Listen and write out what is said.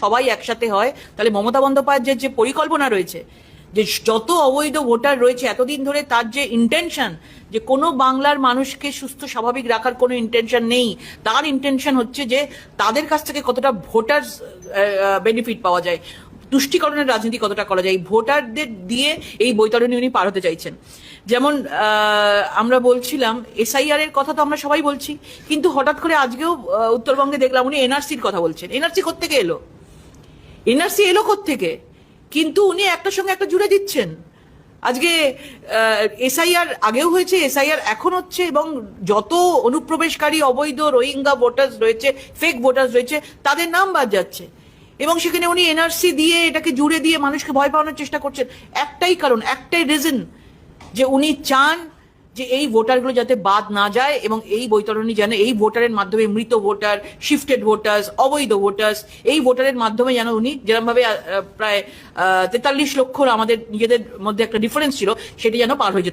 সবাই একসাথে হয়, তাহলে মমতা বন্দ্যোপাধ্যায়ের যে পরিকল্পনা রয়েছে, যে যত অবৈধ ভোটার রয়েছে, এতদিন ধরে তার যে ইন্টেনশন যে কোনো বাংলার মানুষকে সুস্থ, স্বাভাবিক রাখার কোনো ইন্টেনশন নেই, তার ইন্টেনশন হচ্ছে যে তাদের কাছ থেকে কতটা ভোটার বেনিফিট পাওয়া যায়, তুষ্টিকরণের রাজনীতি কতটা করা যায় ভোটারদের দিয়ে এই বৈতরণী উনি পার হতে চাইছেন। যেমন আমরা বলছিলাম এসআইআর এর কথা তো আমরা সবাই বলছি, কিন্তু হঠাৎ করে আজকেও উত্তরবঙ্গে দেখলাম উনি এনআরসির কথা বলছেন। এনআরসি কোত্থেকে এলো? এনআরসি এলো থেকে কিন্তু উনি একটার সঙ্গে একটা জুড়ে দিচ্ছেন। আজকে এসআইআর আগেও হয়েছে, এসআইআর এখন হচ্ছে এবং যত অনুপ্রবেশকারী, অবৈধ রোহিঙ্গা ভোটার্স রয়েছে ফেক ভোটার্স রয়েছে, তাদের নাম বাদ যাচ্ছে। এবং সেখানে উনি এনআরসি দিয়ে এটাকে জুড়ে দিয়ে মানুষকে ভয় পাওয়ানোর চেষ্টা করছেন। একটাই কারণ, একটাই রিজন যে উনি চান যে এই ভোটারগুলো যাতে বাদ না যায় এবং এই বৈতরণী যেন এই ভোটারের মাধ্যমে মৃত ভোটার শিফটেড ভোটার্স অবৈধ ভোটার্স এই ভোটারের মাধ্যমে যেন উনি যেরমভাবে প্রায় তেতাল্লিশ লক্ষর আমাদের নিজেদের মধ্যে একটা ডিফারেন্স ছিল, সেটি যেন পার হয়ে যেত।